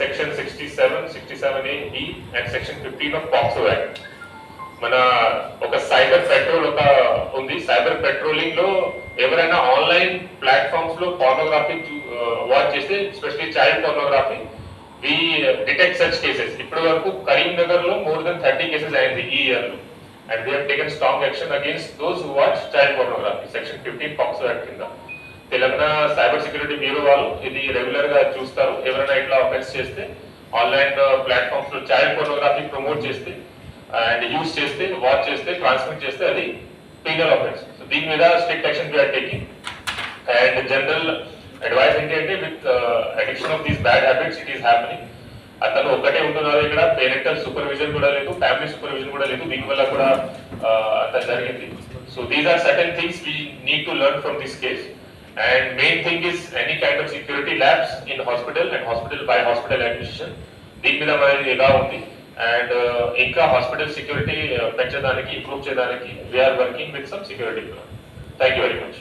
Section sixty seven sixty seven A E and section fifteen of POCSO act మన ఒక cyber patrol ఒక ఉంది. Cyber పెట్రోలింగ్లో ఎవరైనా ఆన్లైన్ ప్లాట్ఫామ్స్లో పోర్నోగ్రఫీ వాచ్ చేస్తే specially child pornography we detect such cases ఇప్పటి వరకు కరీంనగర్లో మోర్ దెన్ థర్టీ కేసెస్ అయింది ఈ ఇయర్లో. And we taken strong action against those who watch child pornography section fifteen POCSO act కింద. తెలంగాణ సైబర్ సెక్యూరిటీ బ్యూరో వాళ్ళు ఇది రెగ్యులర్గా చూస్తారు. ఎవరైనా ఇట్లా అఫెన్స్ చేస్తే ఆన్లైన్ ప్లాట్ఫామ్స్లో చైల్డ్ పోర్నోగ్రఫీ ప్రమోట్ చేస్తే అండ్ యూజ్ చేస్తే వాచ్ చేస్తే ట్రాన్స్మిట్ చేస్తే అది పీనల్ అఫెన్స్ సో దీని మీద strict action we are taking and general advice ఏంటంటే with addiction of these bad habits it is happening అతను ఒక్కటే ఉంటున్నారు ఇక్కడ పేరెంటల్ సూపర్విజన్ కూడా లేదు ఫ్యామిలీ సూపర్విజన్ కూడా లేదు దీని వల్ల కూడా అంత జరిగింది. So these are certain things we need to learn from this case and main thing is any kind of security labs in hospital and hospital by hospital administration దీని మీద మరి ఎలా ఉంది? అండ్ ఇంకా హాస్పిటల్ సెక్యూరిటీ పెంచడానికి improve చేయడానికి we are working with some security thank you very much